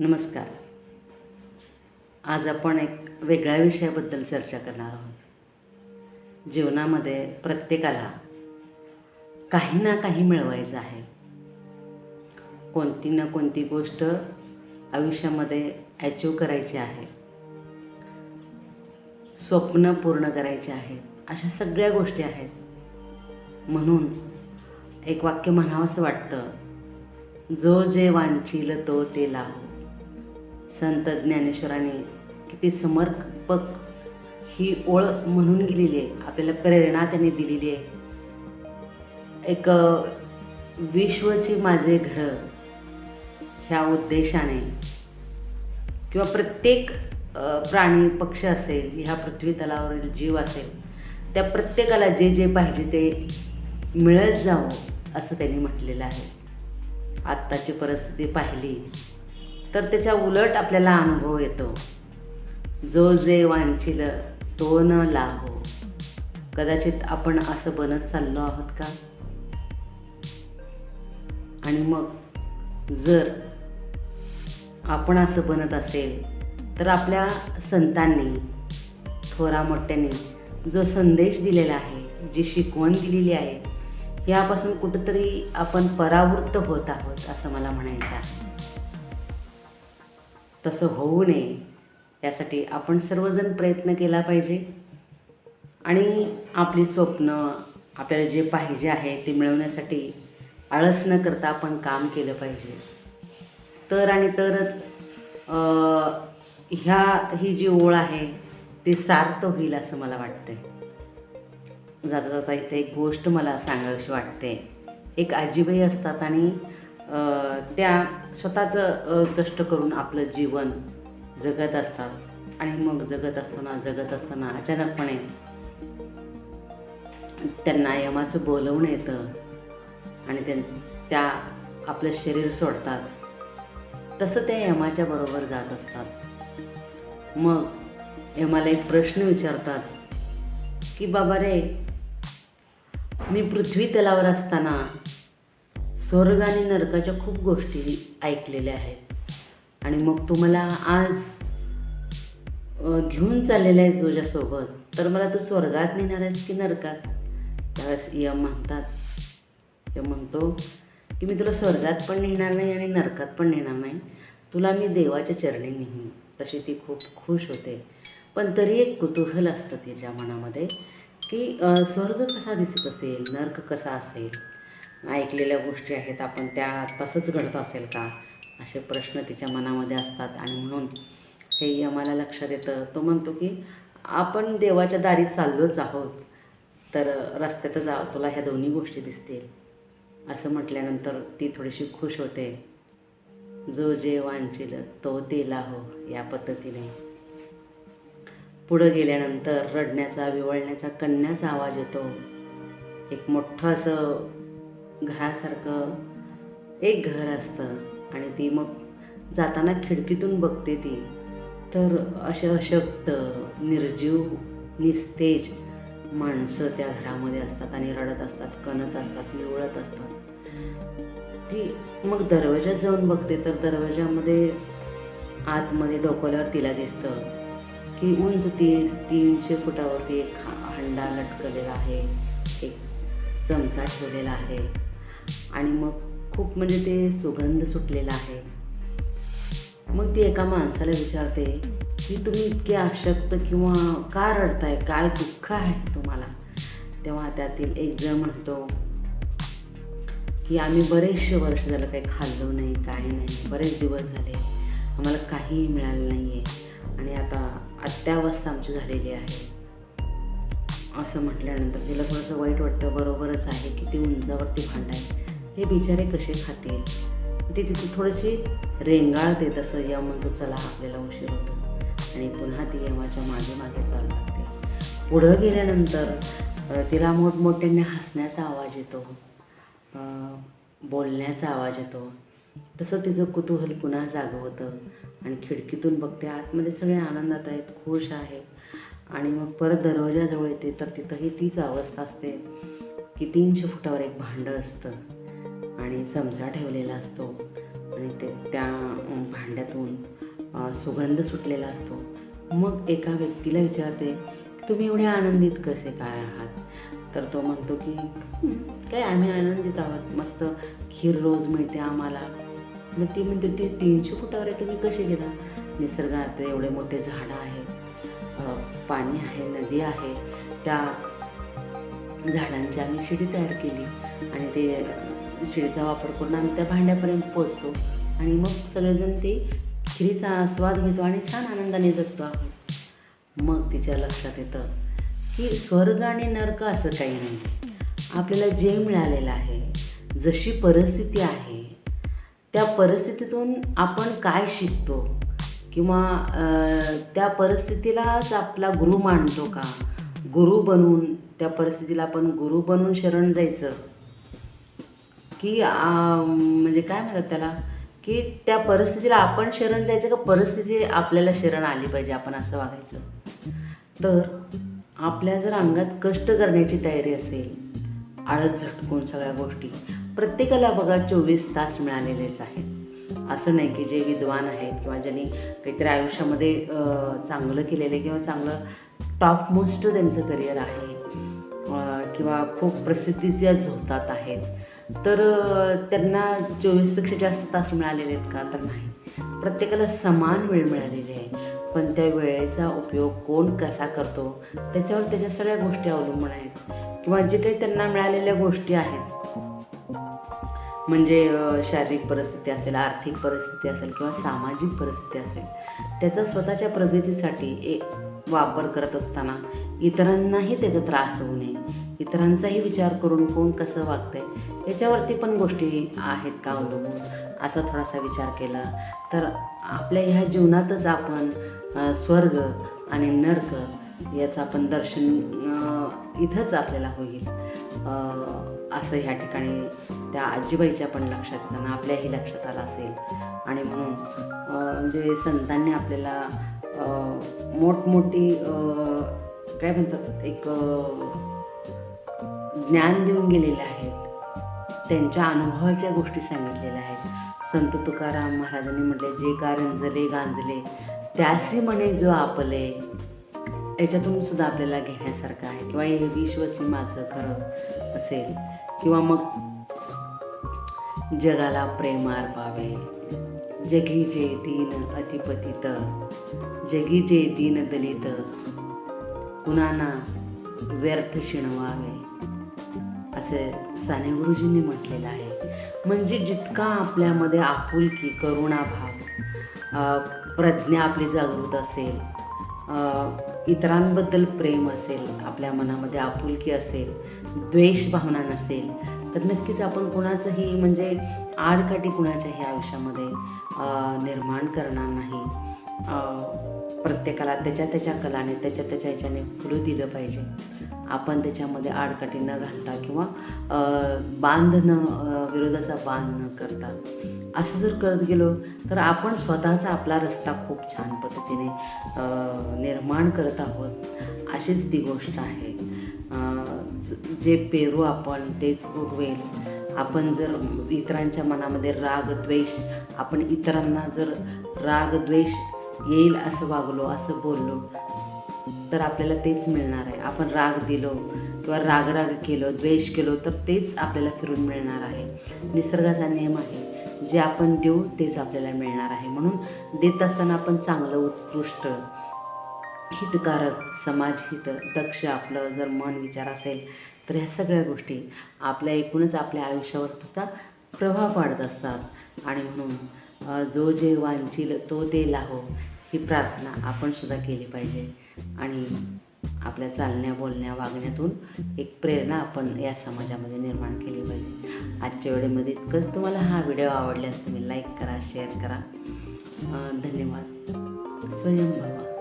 नमस्कार. आज आपण एक वेगळ्या विषयाबद्दल चर्चा करणार आहोत. जीवनामध्ये प्रत्येकाला काही ना काही मिळवायचं आहे. कोणती ना कोणती गोष्ट आयुष्यामध्ये अचीव करायची आहे. स्वप्न पूर्ण करायची आहेत. अशा सगळ्या गोष्टी आहेत. म्हणून एक वाक्य म्हणावंसं वाटतं जो जे वांचील तो ते लावू. संत ज्ञानेश्वरांनी किती समर्पक ही ओळ म्हणून गेलेली आहे. आपल्याला प्रेरणा त्यांनी दिलेली आहे. एक विश्वचे माझे घर ह्या उद्देशाने किंवा प्रत्येक प्राणी पक्ष असेल ह्या पृथ्वी तलावरील जीव असेल त्या प्रत्येकाला जे जे पाहिजे ते मिळत जावं असं त्यांनी म्हटलेलं आहे. आत्ताची परिस्थिती पाहिली. तर त्याच्या उलट आपल्याला अनुभव येतो. जो जे वांछील तो न लाभो कदाचित आपण असं बनत चाललो आहोत का? आणि मग जर आपण असं बनत असेल तर आपल्या संतांनी थोरा मोठ्यांनी जो संदेश दिलेला आहे जी शिकवण दिलेली आहे यापासून कुठंतरी आपण परावृत्त होत आहोत असं मला म्हणायचं आहे. तसं होऊ नये. यासाठी आपण सर्वजण प्रयत्न केला पाहिजे. आणि आपली स्वप्न आपल्याला जे पाहिजे आहे ते मिळवण्यासाठी आळस न करता आपण काम केलं पाहिजे. तर आणि तरच ह्या ही जी ओळ आहे ती सार्थ होईल असं मला वाटतं जाता जाता इथे एक गोष्ट मला सांगावीशी वाटते. एक आजीबाई असतात आणि त्या स्वतःचं कष्ट करून आपलं जीवन जगत असतात. आणि मग जगत असताना जगत असताना अचानकपणे त्यांना यमाचं बोलवणं येतं. आणि त्यां त्या आपलं शरीर सोडतात. तसं त्या यमाच्या बरोबर जात असतात. मग यमाला एक प्रश्न विचारतात की बाबा रे मी पृथ्वी तलावर असताना स्वर्ग आणि नरकाच्या खूप गोष्टी ऐकलेल्या आहेत. आणि मग तू मला आज घेऊन चाललेला आहेस तुझ्यासोबत. तर मला तू स्वर्गात नेणार आहेस की नरकात? त्यावेळेस यम म्हणतात. यम म्हणतो की मी तुला स्वर्गात पण नेणार नाही आणि नरकात पण नेणार नाही. तुला मी देवाच्या चरणी नेईन. तशी ती खूप खुश होते. पण तरी एक कुतूहल असतं तिच्या मनामध्ये की स्वर्ग कसा दिसत असेल? नर्क कसा असेल? ऐकलेल्या गोष्टी आहेत आपण त्या तसंच घडत असेल का? असे प्रश्न तिच्या मनामध्ये असतात आणि म्हणून हे आम्हाला लक्षात येतं. तो म्हणतो की आपण देवाच्या दारी चाललोच आहोत तर रस्त्यातच जा तुला ह्या दोन्ही गोष्टी दिसतील. असं म्हटल्यानंतर ती थोडीशी खुश होते. जो जे वांछील तो तेला हो या पद्धतीने. पुढं गेल्यानंतर रडण्याचा विवळण्याचा कन्याचा आवाज येतो. एक मोठं असं घरासारखं एक घर असतं आणि ती मग जाताना खिडकीतून बघते ती. तर असे अशक्त निर्जीव निस्तेज माणसं त्या घरामध्ये असतात आणि रडत असतात कणत असतात निवळत असतात. ती मग दरवाजात जाऊन बघते तर दरवाजामध्ये आतमध्ये डोकवल्यावर तिला दिसतं की उंच ती तीनशे फुटावरती एक हंडा लटकलेला आहे एक चमचा ठेवलेला आहे. आणि मग खूप म्हणजे ते सुगंध सुटलेला आहे. मग ती एका माणसाला विचारते की तुम्ही इतके अशक्त किंवा का रडताय? काय दुःख आहे तुम्हाला? तेव्हा त्यातील एक जण म्हणतो की आम्ही बरेचसे वर्ष झालं काही खाल्लो नाही काही नाही. बरेच दिवस झाले. आम्हाला काहीही मिळालं नाही आहे आणि आता अत्यावस्था आमची झालेली आहे. असं म्हटल्यानंतर तिला थोडंसं वाईट वाटतं. बरोबरच आहे किती उंचावरती भांड आहे हे बिचारे कसे खातील? ती तिथे थोडीशी रेंगाळते तसं यम म्हणतो चला आपल्याला उशीर होतो. आणि पुन्हा ती यमाच्या मागे मागे चालू लागते. पुढं गेल्यानंतर तिला मोठमोठ्याने हसण्याचा आवाज येतो. बोलण्याचा आवाज येतो. तसं तिचं कुतूहल पुन्हा जागं होतं. आणि खिडकीतून बघते आतमध्ये सगळे आनंदात आहेत खुश आहेत. आणि मग परत दरवाजाजवळ येते तर तिथंही तीच अवस्था असते की तीनशे फुटावर एक भांडं असतं. आणि चमचा ठेवलेला असतो. आणि ते त्या भांड्यातून सुगंध सुटलेला असतो. मग एका व्यक्तीला विचारते की तुम्ही एवढे आनंदित कसे काय आहात? तर तो म्हणतो की काय आम्ही आनंदित आहोत. मस्त खीर रोज मिळते आम्हाला. मग ती म्हणते ती तीनशे फुटावर आहे तुम्ही कसे गेला निसर्गात एवढे मोठे झाडं आहेत. पाणी आहे नदी आहे. त्या झाडांची आम्ही शिडी तयार केली. आणि ते शिळेचा शिडीचा वापर करून आम्ही त्या भांड्यापर्यंत पोचतो आणि मग सगळेजण ते खिरीचा आस्वाद घेतो आणि छान आनंदाने जगतो आहोत. मग तिच्या लक्षात येतं की स्वर्ग आणि नरक असं काही नाही. आपल्याला जे मिळालेलं आहे जशी परिस्थिती आहे त्या परिस्थितीतून आपण काय शिकतो? किंवा त्या परिस्थितीलाच आपला गुरु मानतो का? गुरु बनून त्या परिस्थितीला आपण गुरु बनून शरण जायचं? की म्हणजे काय म्हणतात त्याला की त्या परिस्थितीला आपण शरण जायचं का परिस्थिती आपल्याला शरण आली पाहिजे आपण असं वागायचं? तर आपल्या जर अंगात कष्ट करण्याची तयारी असेल आळस झटकून सगळ्या गोष्टी प्रत्येकाला बघा चोवीस तास मिळालेलेच आहेत. असं नाही की जे विद्वान आहेत किंवा ज्यांनी काहीतरी आयुष्यामध्ये चांगलं केलेलं आहे किंवा चांगलं टॉप मोस्ट त्यांचं करिअर आहे किंवा खूप प्रसिद्धीच्या झोतात आहेत. तर त्यांना चोवीसपेक्षा जास्त तास मिळालेले आहेत का तर नाही. प्रत्येकाला समान वेळ मिळालेली आहे. पण त्या वेळेचा उपयोग कोण कसा करतो त्याच्यावर त्याच्या सगळ्या गोष्टी अवलंबून आहेत. किंवा जे काही त्यांना मिळालेल्या गोष्टी आहेत म्हणजे शारीरिक परिस्थिती असेल आर्थिक परिस्थिती असेल किंवा सामाजिक परिस्थिती असेल त्याचा स्वतःच्या प्रगतीसाठी ए वापर करत असताना इतरांनाही त्याचा त्रास होऊ नये. इतरांचाही विचार करून कोण कसं वागतंय याच्यावरती पण गोष्टी आहेत का अवलंबून? असा थोडासा विचार केला. तर आपल्या ह्या जीवनातच आपण स्वर्ग आणि नर्क याचं आपण दर्शन इथंच आपल्याला होईल. असं ह्या ठिकाणी त्या आजीबाईच्या पण लक्षात येताना आपल्याही लक्षात आलं असेल. आणि म्हणून म्हणजे संतांनी आपल्याला मोठमोठी काय म्हणतात एक ज्ञान देऊन गेलेले आहेत. त्यांच्या अनुभवाच्या गोष्टी सांगितलेल्या आहेत. संत तुकाराम महाराजांनी म्हटले जे कारंजले गांजले त्यासी म्हणे जो आपले. याच्यातून सुद्धा आपल्याला घेण्यासारखं आहे. किंवा हे विश्वची माझं खरं असेल. किंवा मग जगाला प्रेमार पावे. जगी जे दीन अतिपतित जगी जे दीन दलित कुणाना व्यर्थ शिणवावे. असे साने गुरुजींनी म्हटलेलं आहे. म्हणजे जितका आपल्यामध्ये आपुलकी करुणाभाव प्रज्ञा आपली जागृत असेल इतरांबद्दल प्रेम असेल आपल्या मनामध्ये आपुलकी असेल द्वेष भावना नसेल तर नक्कीच आपण कुणाचंही म्हणजे आडकाठी कुणाच्याही आयुष्यामध्ये निर्माण करणार नाही. प्रत्येकाला त्याच्या त्याच्या कलाने त्याच्या त्याच्या ह्याच्याने फुलं दिलं पाहिजे. आपण त्याच्यामध्ये आडकाठी न घालता किंवा बांध न विरोधाचा बांध न करता. असं जर करत गेलो तर आपण स्वतःचा आपला रस्ता खूप छान पद्धतीने निर्माण करत आहोत. अशीच ती गोष्ट आहे. ज- जे पेरू आपण तेच उगवेल. आपण जर इतरांच्या मनामध्ये राग द्वेष आपण इतरांना जर राग द्वेष येईल असं वागलो असं बोललो तर आपल्याला तेच मिळणार आहे. आपण राग दिलो किंवा रागराग केलो द्वेष केलो तर तेच आपल्याला फिरून मिळणार आहे. निसर्गाचा नियम आहे जे आपण देऊ तेच आपल्याला मिळणार आहे. म्हणून देत असताना आपण चांगलं उत्कृष्ट हितकारक समाजहित दक्ष आपलं जर मन विचार असेल तर ह्या सगळ्या गोष्टी आपल्या एकूणच आपल्या आयुष्यावर सुद्धा प्रभाव पाडत असतात. आणि म्हणून जो जे वांचील तो ते लाहो ही प्रार्थना आपण सुद्धा केली पाहिजे. आणि आपल्या चालण्या बोलण्या वागण्यातून एक प्रेरणा आपण या समाजामध्ये निर्माण केली पाहिजे. आजच्या वेळेमध्ये इतकंच. तुम्हाला हा व्हिडिओ आवडल्यास तुम्ही लाईक करा शेअर करा. धन्यवाद. स्वयंभवा.